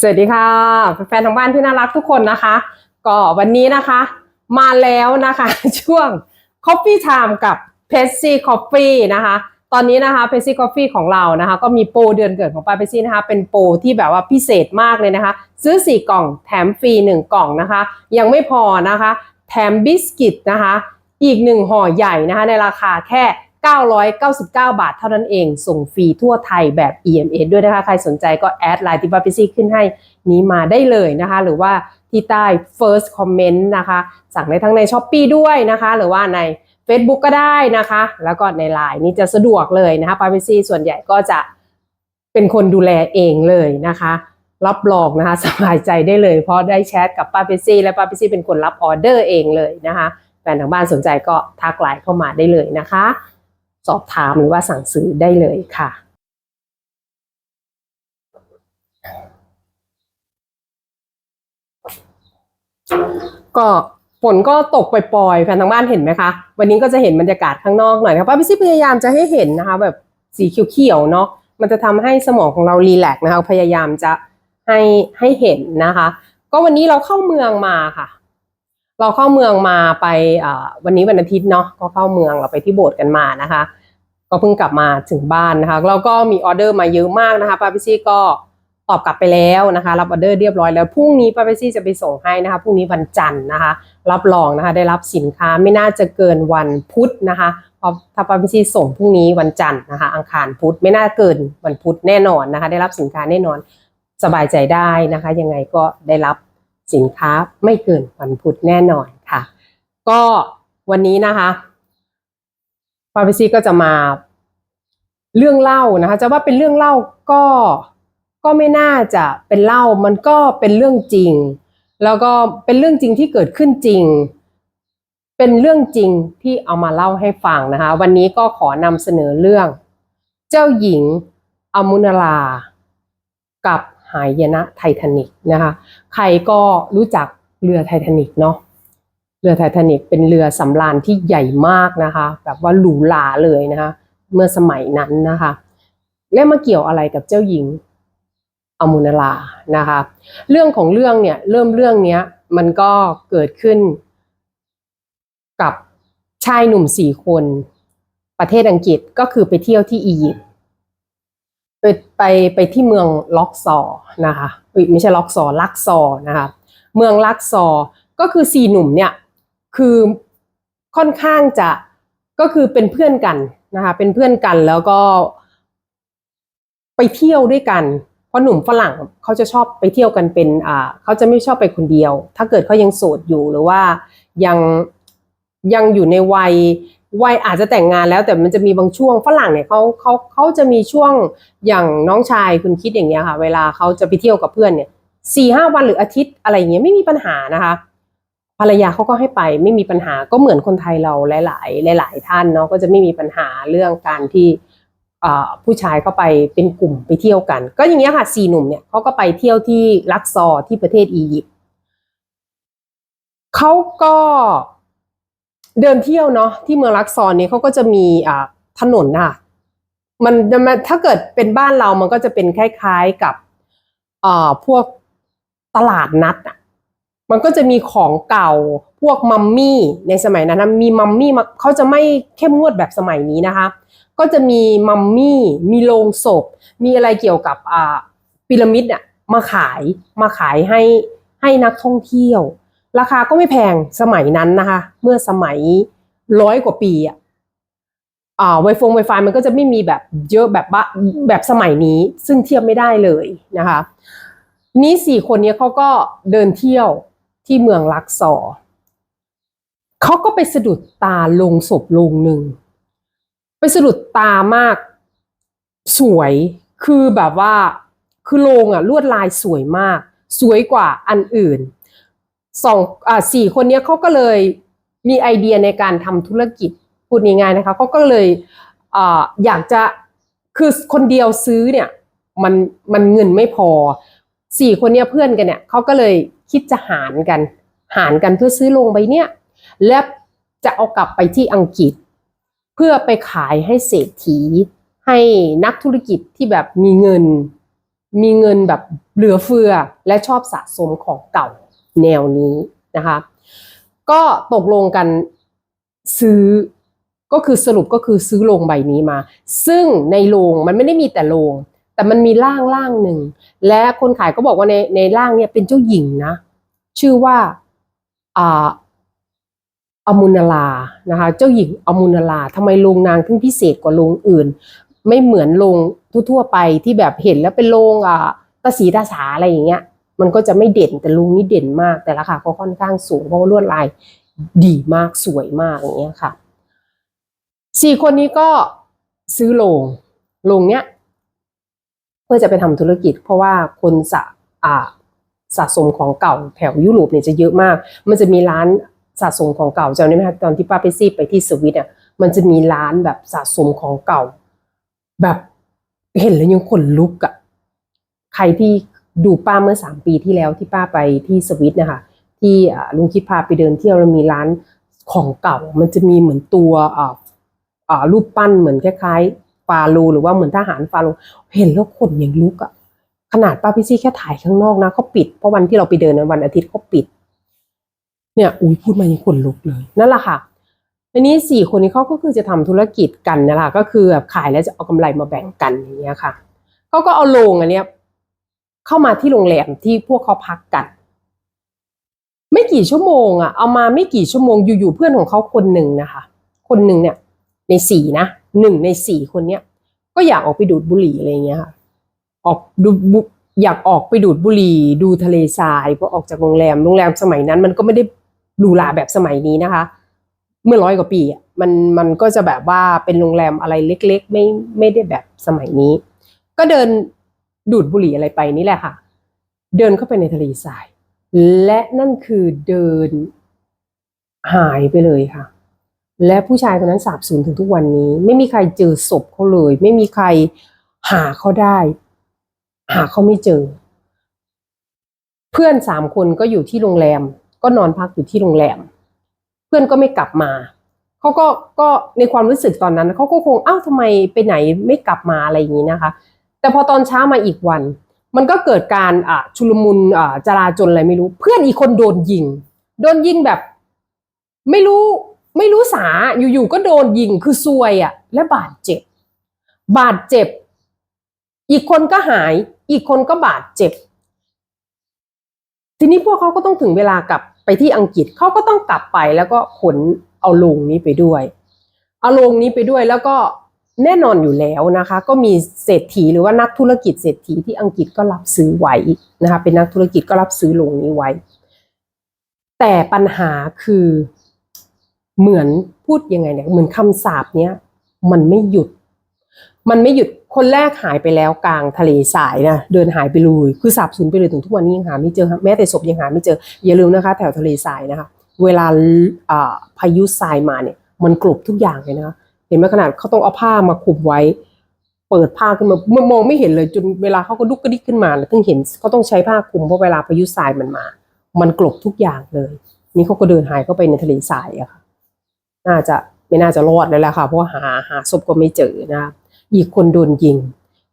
สวัสดีค่ะแฟนๆทางบ้านที่น่ารักทุกคนนะคะ ก็วันนี้นะคะ มาแล้วนะคะ ช่วง Coffee Time กับ p e p s i Coffee นะคะ ตอนนี้นะคะ p e p s i Coffee ของเรานะคะ ก็มีโปรเดือนเกิดของป้าเปซี่นะคะ เป็นโปรที่แบบว่าพิเศษมากเลยนะคะ ซื้อ 4 กล่องแถมฟรี 1 กล่องนะคะ ยังไม่พอนะคะ แถมบิสกิตนะคะ อีกหนึ่งห่อใหญ่นะคะ ในราคาแค่ 999 บาทเท่านั้นเอง ส่งฟรีทั่วไทยแบบ EMS ด้วยนะคะ ใครสนใจก็แอดไลน์ที่ป้าเปซี่ขึ้นให้นี้มาได้เลยนะคะ หรือว่าที่ใต้ first comment นะคะ สั่งได้ทั้งใน s h อ p e e ด้วยนะคะ หรือว่าใน Facebook ก็ได้นะคะ แล้วก็ใน Line นี่จะสะดวกเลยนะคะป้าเปซี่ส่วนใหญ่ก็จะเป็นคนดูแลเองเลยนะคะรับรองนะคะสบายใจได้เลย เพราะได้แชทกับป้าเปซี่และป้าเปซี่เป็นคนรับออเดอร์เองเลยนะคะแฟนทางบ้านสนใจก็ทักไลน์เข้ามาได้เลยนะคะ สอบถามหรือว่าสั่งซื้อได้เลยค่ะ ก็ฝนก็ตกปล่อยๆแฟนทางบ้านเห็นไหมคะ วันนี้ก็จะเห็นบรรยากาศข้างนอกหน่อยนะคะป้าพิซี่พยายามจะให้เห็นนะคะ แบบสีเขียวๆเนาะมันจะทำให้สมองของเรารีแลกนะคะ พยายามจะให้ให้เห็นนะคะ ก็วันนี้เราเข้าเมืองมาค่ะ เราเข้าเมืองมาไปวันนี้วันอาทิตย์เนาะก็เข้าเมืองเราไปที่โบสถ์กันมานะคะ ก็เพิ่งกลับมาถึงบ้านนะคะแล้วก็มีออเดอร์มาเยอะมากนะคะป้าพิซี่ก็ตอบกลับไปแล้วนะคะ รับออเดอร์เรียบร้อยแล้วพรุ่งนี้ป้าพิซี่จะไปส่งให้นะคะพรุ่งนี้วันจันทร์นะคะ รับรองนะคะ ได้รับสินค้าไม่น่าจะเกินวันพุธนะคะเพราะถ้าป้าพิซี่ส่งพรุ่งนี้วันจันทร์นะคะ อังคารพุธไม่น่าเกินวันพุธแน่นอนนะคะ ได้รับสินค้าแน่นอนสบายใจได้นะคะ ยังไงก็ได้รับ สินค้าไม่เกินวันพุธแน่นอนค่ะ ก็วันนี้นะคะป้าพิซี่ก็จะมาเรื่องเล่านะคะจะว่าเป็นเรื่องเล่าก็ก็ไม่น่าจะเป็นเล่ามันก็เป็นเรื่องจริง แล้วก็เป็นเรื่องจริงที่เกิดขึ้นจริง เป็นเรื่องจริงที่เอามาเล่าให้ฟังนะคะ วันนี้ก็ขอนำเสนอเรื่อง เจ้าหญิงอมุนลา กับ หายนะไททานิกนะคะ ใครก็รู้จักเรือไททานิกเนาะเรือไททานิกเป็นเรือสำราญที่ใหญ่มากนะคะ แบบว่าหรูหราเลยนะคะ เมื่อสมัยนั้นนะคะ และมาเกี่ยวอะไรกับเจ้าหญิงอมุนาลานะคะ เรื่องของเรื่องเนี่ยเริ่มเรื่องเนี้ยมันก็เกิดขึ้นกับชายหนุ่มสี่คน ประเทศอังกฤษก็คือไปเที่ยวที่อียิปต์ ไปไปไปที่เมืองล็อกซอร์นะคะเอ้ยไม่ใช่ล็อกซอร์ลักซอร์นะคะเมืองลักซอร์ก็คือสี่หนุ่มเนี่ยคือค่อนข้างจะก็คือเป็นเพื่อนกันนะคะเป็นเพื่อนกันแล้วก็ ไปเที่ยวด้วยกัน เพราะหนุ่มฝรั่งเขาจะชอบไปเที่ยวกันเป็นอ่าเขาจะไม่ชอบไปคนเดียว ถ้าเกิดเขายังโสดอยู่หรือว่ายังยังอยู่ในวัย วัยอาจจะแต่งงานแล้วแต่มันจะมีบางช่วงฝรั่งเนี่ยเขาเขาเขาจะมีช่วงอย่างน้องชายคุณคิดอย่างเงี้ยค่ะ เวลาเขาจะไปเที่ยวกับเพื่อนเนี่ยสี่ห้าวันหรืออาทิตย์อะไรเงี้ยไม่มีปัญหานะคะ ภรรยาเขาก็ให้ไปไม่มีปัญหาก็เหมือนคนไทยเราหลาย ๆ หลาย ๆ ท่านเนาะก็จะไม่มีปัญหาเรื่องการที่ผู้ชายเข้าไปเป็นกลุ่มไปเที่ยวกัน ก็อย่างเงี้ยค่ะสี่หนุ่มเนี่ยเขาก็ไปเที่ยวที่ลักซอร์ที่ประเทศอียิปต์เขาก็ เดินเที่ยวเนาะที่เมืองลักซอร์เนี่ยเขาก็จะมีอ่าถนนน่ะมันมันถ้าเกิดเป็นบ้านเรามันก็จะเป็นคล้ายๆกับอ่าพวกตลาดนัดอะมันก็จะมีของเก่าพวกมัมมี่ในสมัยนั้นนะมีมัมมี่เขาจะไม่เข้มงวดแบบสมัยนี้นะคะ ก็จะมีมัมมี่มีโลงศพ มีอะไรเกี่ยวกับอ่าพีระมิดอะมาขายมาขายให้ให้นักท่องเที่ยว ราคาก็ไม่แพงสมัยนั้นนะคะ เมื่อสมัยร้อยกว่าปีอะอ่าไวฟงไวไฟมันก็จะไม่มีแบบเยอะแบบแบบสมัยนี้ ซึ่งเทียบไม่ได้เลยนะคะ นี้สี่คนนี้เขาก็เดินเที่ยวที่เมืองลักซอร์เขาก็ไปสะดุดตาลงศพลงหนึ่ง ไปสะดุดตามากสวยคือแบบว่าคือโรงอะลวดลายสวยมาก สวยกว่าอันอื่น สองอ่าสี่คนนี้เขาก็เลยมีไอเดียในการทำธุรกิจพูดง่ายๆนะคะเขาก็เลยอ่าอยากจะคือคนเดียวซื้อเนี่ยมันมันเงินไม่พอสี่คนเนี้ยเพื่อนกันเนี่ยเขาก็เลยคิดจะหารกัน หารกันเพื่อซื้อโรงใบเนี้ยและจะเอากลับไปที่อังกฤษ เพื่อไปขายให้เศรษฐี ให้นักธุรกิจที่แบบมีเงิน มีเงินแบบเหลือเฟือและชอบสะสมของเก่า แนวนี้นะคะ ก็ตกลงกันซื้อก็คือสรุปก็คือซื้อโรงใบนี้มา ซึ่งในโรงมันไม่ได้มีแต่โรงแต่มันมีร่างร่างหนึ่ง และคนขายก็บอกว่าในในร่างเนี่ยเป็นเจ้าหญิงนะ ชื่อว่าอ่าอมุนลานะคะ เจ้าหญิงอมุนลาทำไมโรงนางถึงพิเศษกว่าโรงอื่น ไม่เหมือนโรงทั่วๆไปที่แบบเห็นแล้วเป็นโรงอ่าตาสีตาสาอะไรอย่างเงี้ย มันก็จะไม่เด่นแต่ลุงนี่เด่นมาก แต่ราคาก็ค่อนข้างสูงเพราะว่าลวดลายดีมากสวยมากอย่างเงี้ยค่ะสี่คนนี้ก็ซื้อโรงโรงเนี้ยเพื่อจะไปทำธุรกิจ เพราะว่าคนสะอ่าสะสมของเก่าแถวยุโรปเนี่ยจะเยอะมาก มันจะมีร้านสะสมของเก่าจำได้ไหมคะตอนที่ป้าไปซีไปที่สวิตอะมันจะมีร้านแบบสะสมของเก่า แบบเห็นแล้วยังขนลุกอะใครที่ ดูป้าเมื่อสามปีที่แล้วที่ป้าไปที่สวิตนะคะที่ลุงคิดพาไปเดินเที่ยวแล้วมีร้านของเก่า มันจะมีเหมือนตัวรูปปั้นเหมือนคล้ายๆฟาโรห์หรือว่าเหมือนทหารฟาโรห์เห็นแล้วขนยังลุกอะขนาดป้าพี่ซี่แค่ถ่ายข้างนอกนะเขาปิดเพราะวันที่เราไปเดินในวันอาทิตย์เขาปิด เนี่ยอุ้ยพูดมายังขนลุกเลยนั่นแหละค่ะทีนี้สี่คนนี้เขาก็คือจะทำธุรกิจกันนั่นแหละก็คือแบบขายแล้วจะเอากำไรมาแบ่งกันอย่างเงี้ยค่ะเขาก็เอาโรงอันเนี้ย เข้ามาที่โรงแรมที่พวกเขาพักกัน ไม่กี่ชั่วโมงอะเอามาไม่กี่ชั่วโมงอยู่ๆเพื่อนของเขาคนหนึ่งนะคะ คนหนึ่งเนี่ย ในสี่นะหนึ่งในสี่คนเนี้ยก็อยากออกไปดูดบุหรี่อะไรเงี้ยค่ะออกดูอยากออกไปดูดบุหรี่ดูทะเลทรายพอออกจากโรงแรมโรงแรมสมัยนั้น มันก็ไม่ได้หรูหราแบบสมัยนี้นะคะ เมื่อร้อยกว่าปีอะมันมันก็จะแบบว่าเป็นโรงแรมอะไรเล็ก ๆ ไม่ไม่ได้แบบสมัยนี้ ก็เดิน ดูดบุหรี่อะไรไปนี่แหละค่ะ เดินเข้าไปในทะเลทราย และนั่นคือเดินหายไปเลยค่ะ และผู้ชายคนนั้นสาบสูญถึงทุกวันนี้ ไม่มีใครเจอศพเขาเลย ไม่มีใครหาเขาได้ หาเขาไม่เจอ เพื่อนสามคนก็อยู่ที่โรงแรม ก็นอนพักอยู่ที่โรงแรม เพื่อนก็ไม่กลับมาเขาก็ก็ในความรู้สึกตอนนั้นเขาก็คงอ้าวทำไมไปไหนไม่กลับมาอะไรอย่างนี้นะคะ แต่พอตอนเช้ามาอีกวัน มันก็เกิดการอะชุลมุนอะจราจนอะไรไม่รู้ เพื่อนอีกคนโดนยิง โดนยิงแบบ ไม่รู้ไม่รู้สาอยู่ๆก็โดนยิงคือซวยอะ และบาดเจ็บ บาดเจ็บ อีกคนก็หาย อีกคนก็บาดเจ็บ ทีนี้พวกเขาก็ต้องถึงเวลากลับไปที่อังกฤษเขาก็ต้องกลับไปแล้วก็ขนเอาโลงนี้ไปด้วย เอาโลงนี้ไปด้วยแล้วก็ แน่นอนอยู่แล้วนะคะ ก็มีเศรษฐีหรือว่านักธุรกิจเศรษฐีที่อังกฤษก็รับซื้อไว้นะคะเป็นนักธุรกิจก็รับซื้อโลงนี้ไว้ แต่ปัญหาคือเหมือนพูดยังไงเนี่ยเหมือนคำสาปเนี้ยมันไม่หยุด มันไม่หยุดคนแรกหายไปแล้วกลางทะเลสายนะเดินหายไปเลยคือสาบสูญไปเลยถึงทุกวันนี้ยังหาไม่เจอแม้แต่ศพยังหาไม่เจออย่าลืมนะคะ แถวทะเลทรายนะคะ เวลาอ่าพายุทรายมาเนี่ย มันกลบทุกอย่างเลยนะคะ เห็นไหมขนาดเขาต้องเอาผ้ามาคลุมไว้ เปิดผ้าขึ้นมามันมองไม่เห็นเลยจนเวลาเขาก็ลุกกระดิกขึ้นมาแล้วถึงเห็นเขาต้องใช้ผ้าคลุมเพราะเวลาพายุทรายมันมา มันกลบทุกอย่างเลย นี่เขาก็เดินหายเข้าไปในทะเลทรายอะค่ะ น่าจะไม่น่าจะรอดแล้วแหละค่ะเพราะว่าหาหาศพก็ไม่เจอนะคะอีกคนโดนยิง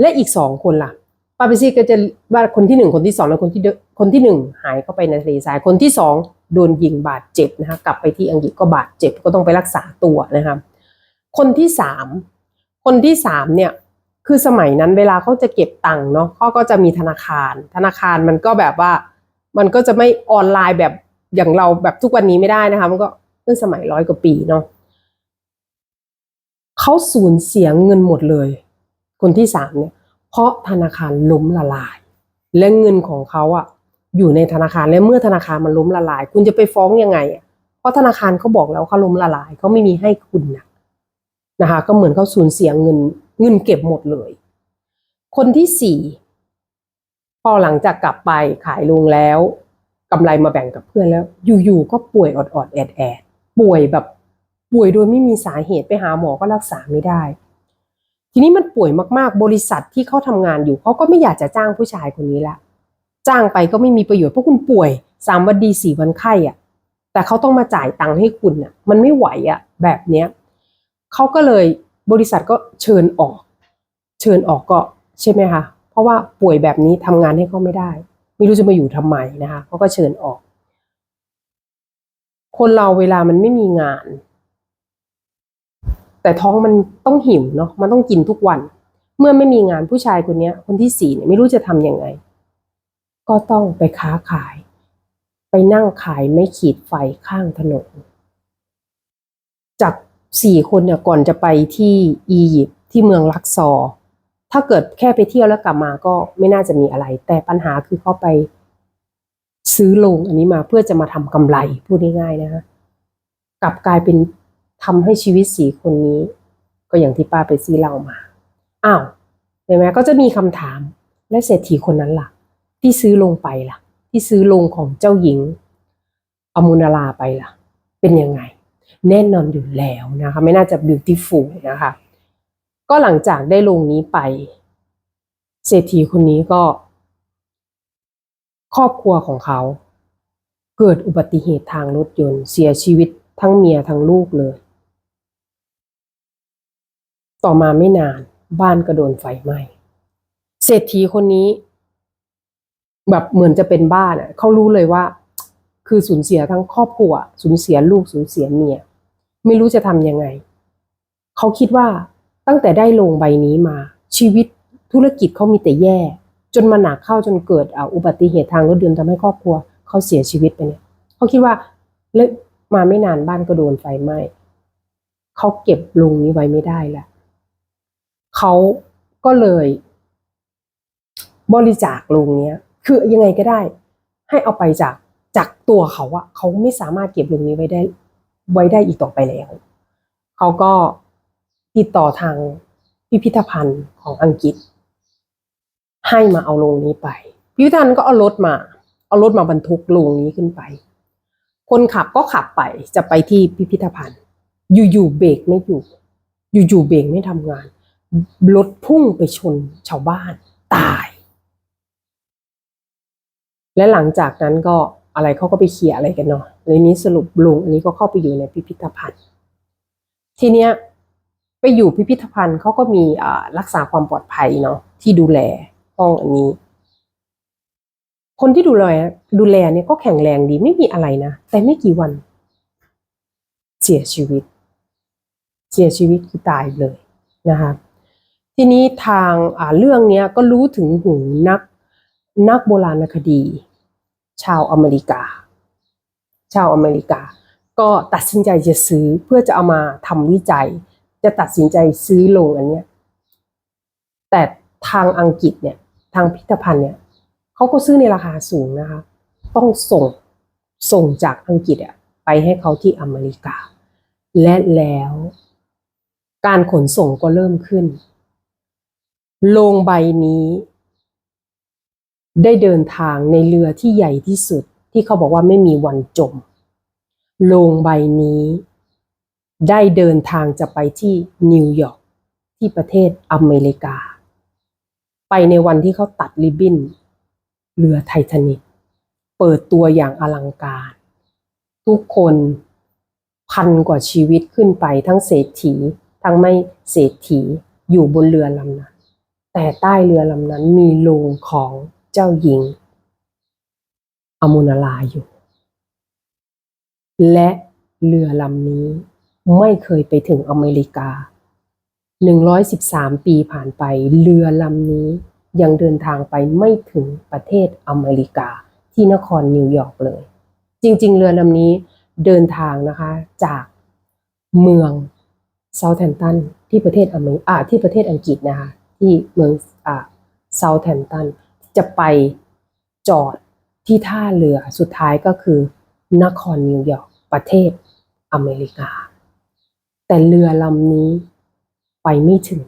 และอีกสองคนล่ะปาปิซี่ก็จะว่าคนที่หนึ่งคนที่สองและคนที่คนที่หนึ่งหายเข้าไปในทะเลทรายคนที่สองโดนยิงบาดเจ็บนะคะกลับไปที่อังกฤษก็บาดเจ็บก็ต้องไปรักษาตัวนะคะ คนที่สามคนที่สามเนี่ยคือสมัยนั้นเวลาเขาจะเก็บตังค์เนาะเขาก็จะมีธนาคาร ธนาคารมันก็แบบว่า มันก็จะไม่ออนไลน์แบบอย่างเราแบบทุกวันนี้ไม่ได้นะคะ มันก็เมื่อสมัยร้อยกว่าปีเนาะเขาสูญเสียเงินหมดเลย คนที่สามเนี่ย เพราะธนาคารล้มละลาย และเงินของเขาอะอยู่ในธนาคารและเมื่อธนาคารมันล้มละลาย คุณจะไปฟ้องยังไงเพราะธนาคารเขาบอกแล้วเขาล้มละลายเขาไม่มีให้คุณนะ นะคะก็เหมือนเขาสูญเสียเงินเงินเก็บหมดเลย คนที่สี่พอหลังจากกลับไปขายลงแล้วกำไรมาแบ่งกับเพื่อนแล้ว อยู่ๆก็ป่วยออดๆแอดๆป่วยแบบป่วยโดยไม่มีสาเหตุไปหาหมอก็รักษาไม่ได้ ทีนี้มันป่วยมากๆ บริษัทที่เขาทำงานอยู่เขาก็ไม่อยากจะจ้างผู้ชายคนนี้ละจ้างไปก็ไม่มีประโยชน์เพราะคุณป่วยสามวันดีสี่วันไข้อะแต่เขาต้องมาจ่ายตังค์ให้คุณอะมันไม่ไหวอะแบบเนี้ย เขาก็เลยบริษัทก็เชิญออก เชิญออกก็ใช่ไหมคะเพราะว่าป่วยแบบนี้ทำงานให้เขาไม่ได้ ไม่รู้จะมาอยู่ทำไมนะคะเขาก็เชิญออก คนเราเวลามันไม่มีงาน แต่ท้องมันต้องหิวเนาะมันต้องกินทุกวัน เมื่อไม่มีงานผู้ชายคนนี้คนที่สี่เนี่ยไม่รู้จะทำยังไง ก็ต้องไปค้าขาย ไปนั่งขายไม่ขีดไฟข้างถนนจาก สี่คนเนี่ยก่อนจะไปที่อียิปต์ที่เมืองลักซอร์ถ้าเกิดแค่ไปเที่ยวแล้วกลับมาก็ไม่น่าจะมีอะไร แต่ปัญหาคือเขาไปซื้อโรงอันนี้มาเพื่อจะมาทำกำไรพูดง่ายๆนะคะกลับกลายเป็นทำให้ชีวิตสี่คนนี้ ก็อย่างที่ป้าไปซีเล่ามาอ้าวเห็นไหมก็จะมีคำถามและเศรษฐีคนนั้นล่ะ ที่ซื้อลงไปล่ะ ที่ซื้อลงของเจ้าหญิง อมุนาลาไปล่ะ เป็นยังไง แน่นอนอยู่แล้วนะคะ ไม่น่าจะ beautiful นะคะ ก็หลังจากได้ลงนี้ไป เศรษฐีคนนี้ก็ ครอบครัวของเขา เกิดอุบัติเหตุทางรถยนต์เสียชีวิตทั้งเมียทั้งลูกเลย ต่อมาไม่นานบ้านก็โดนไฟไหม้เศรษฐีคนนี้ แบบเหมือนจะเป็นบ้านอะเขารู้เลยว่า คือสูญเสียทั้งครอบครัวสูญเสียลูกสูญเสียเมียไม่รู้จะทำยังไง เขาคิดว่าตั้งแต่ได้ลงใบนี้มา ชีวิตธุรกิจเขามีแต่แย่ จนมาหนักเข้าจนเกิดอุบัติเหตุทางรถยนต์ทำให้ครอบครัวเขาเสียชีวิตไปเนี่ยเขาคิดว่าแล้วมาไม่นานบ้านก็โดนไฟไหม้เขาเก็บลุงนี้ไว้ไม่ได้ละเขาก็เลย บริจาคลุงเนี้ย คือยังไงก็ได้ ให้เอาไปจาก จากตัวเขาอะเขาไม่สามารถเก็บลุงนี้ไว้ได้ไว้ได้อีกต่อไปแล้ว เขาก็ติดต่อทางพิพิธภัณฑ์ของอังกฤษ ให้มาเอาโรงนี้ไป พิพิธภัณฑ์ก็เอารถมา เอารถมาบรรทุกโรงนี้ขึ้นไป คนขับก็ขับไปจะไปที่พิพิธภัณฑ์ อยู่ๆเบรกไม่อยู่ อยู่ๆเบรกไม่ทำงานรถพุ่งไปชนชาวบ้านตาย และหลังจากนั้นก็ อะไรเขาก็ไปเคลียอะไรกันเนาะเลยนี้สรุปลุงอันนี้ก็เข้าไปอยู่ในพิพิธภัณฑ์ ทีเนี้ยไปอยู่พิพิธภัณฑ์เขาก็มีอ่ารักษาความปลอดภัยเนาะที่ดูแลห้องอันนี้ คนที่ดูแลดูแลเนี่ยก็แข็งแรงดีไม่มีอะไรนะแต่ไม่กี่วัน เสียชีวิต เสียชีวิตคือตายเลยนะคะทีนี้ทางอ่าเรื่องเนี้ยก็รู้ถึงหูนักนักโบราณคดี ชาวอเมริกา ชาวอเมริกา ก็ตัดสินใจจะซื้อเพื่อจะเอามาทำวิจัย จะตัดสินใจซื้อลงอันเนี้ยแต่ทางอังกฤษเนี่ยทางพิพิธภัณฑ์เนี่ยเขาก็ซื้อในราคาสูงนะคะ ต้องส่งส่งจากอังกฤษอะไปให้เขาที่อเมริกา และแล้วการขนส่งก็เริ่มขึ้นโลงใบนี้ ได้เดินทางในเรือที่ใหญ่ที่สุดที่เขาบอกว่าไม่มีวันจม โลงใบนี้ ได้เดินทางจะไปที่นิวยอร์กที่ประเทศอเมริกา ไปในวันที่เขาตัดริบบิ้นเรือไททานิกเปิดตัวอย่างอลังการ ทุกคนพันกว่าชีวิตขึ้นไปทั้งเศรษฐี ทั้งไม่เศรษฐีอยู่บนเรือลำนั้น แต่ใต้เรือลำนั้นมีโลงของ จ้าหญิง อมุนาลาอยู่ และเรือลำนี้ไม่เคยไปถึงอเมริกา 113 ปีผ่านไป เรือลำนี้ยังเดินทางไปไม่ถึงประเทศอเมริกาที่นครนิวยอร์กเลย จริง ๆ เรือลำนี้เดินทางนะคะจากเมืองเซาท์แ m ม t ตันที่ประเทศอเมริกาที่ประเทศอังกฤษนะคะที่เมืองอ่าเซาท์แ m ม t ตัน จะไปจอดที่ท่าเรือสุดท้ายก็คือนครนิวยอร์กประเทศอเมริกา แต่เรือลำนี้ไปไม่ถึง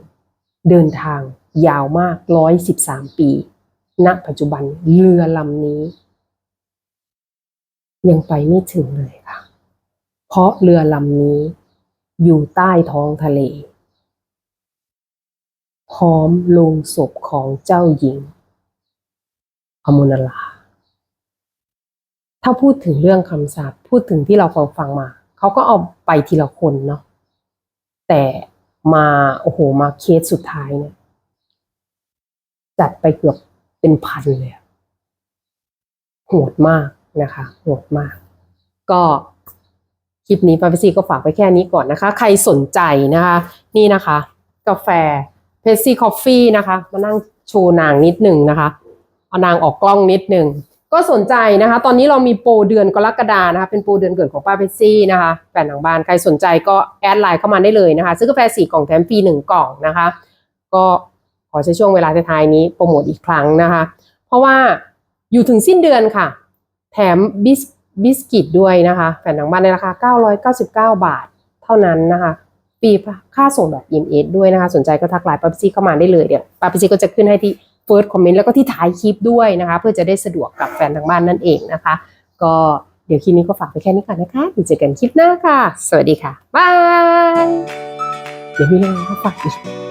เดินทางยาวมาก 113 ปี ณ ปัจจุบันเรือลำนี้ ยังไปไม่ถึงเลยค่ะ เพราะเรือลำนี้อยู่ใต้ท้องทะเล พร้อมลงศพของเจ้าหญิง อมุนลา ถ้าพูดถึงเรื่องคำสาปพูดถึงที่เราฟังฟังมา เขาก็เอาไปทีละคนเนาะแต่มาโอ้โหมาเคสสุดท้ายเนี่ย จัดไปเกือบเป็นพันเลยโหดมากนะคะโหดมาก ก็คลิปนี้ปาเปซี่ก็ฝากไปแค่นี้ก่อนนะคะ ใครสนใจนะคะ นี่นะคะ กาแฟเพซี่คอฟฟี่นะคะ มานั่งโชว์นางนิดหนึ่งนะคะ เอานางออกกล้องนิดหนึ่งก็สนใจนะคะ ตอนนี้เรามีโปรเดือนกรกฎานะคะ เป็นโปรเดือนเกิดของป้าเพชซี่นะคะแฟนทางบ้านใครสนใจก็แอดไลน์เข้ามาได้เลยนะคะ ซื้อกาแฟสี่กล่องแถมฟรีหนึ่งกล่องนะคะ ก็ขอใช้ช่วงเวลาท้ายๆนี้โปรโมทอีกครั้งนะคะ เพราะว่าอยู่ถึงสิ้นเดือนค่ะ แถมบิสบิสกิตด้วยนะคะ แฟนทางบ้านในราคา 999 บาทเท่านั้นนะคะฟรีค่าส่งแบบ EMS ด้วยนะคะ สนใจก็ทักไลน์ป้าเพิซี่เข้ามาได้เลยเดี๋ยวป้าเพิซี่ก็จะขึ้นให้ที่ ฟิร์สคอมเมนต์แล้วก็ที่ท้ายคลิปด้วยนะคะ เพื่อจะได้สะดวกกับแฟนทางบ้านนั่นเองนะคะ ก็เดี๋ยวคลิปนี้ก็ฝากไปแค่นี้ก่อนนะคะเดี๋ยวเจอกันคลิปหน้าค่ะ สวัสดีค่ะบายเดี๋ยวมีเรื่องมาฝากอีก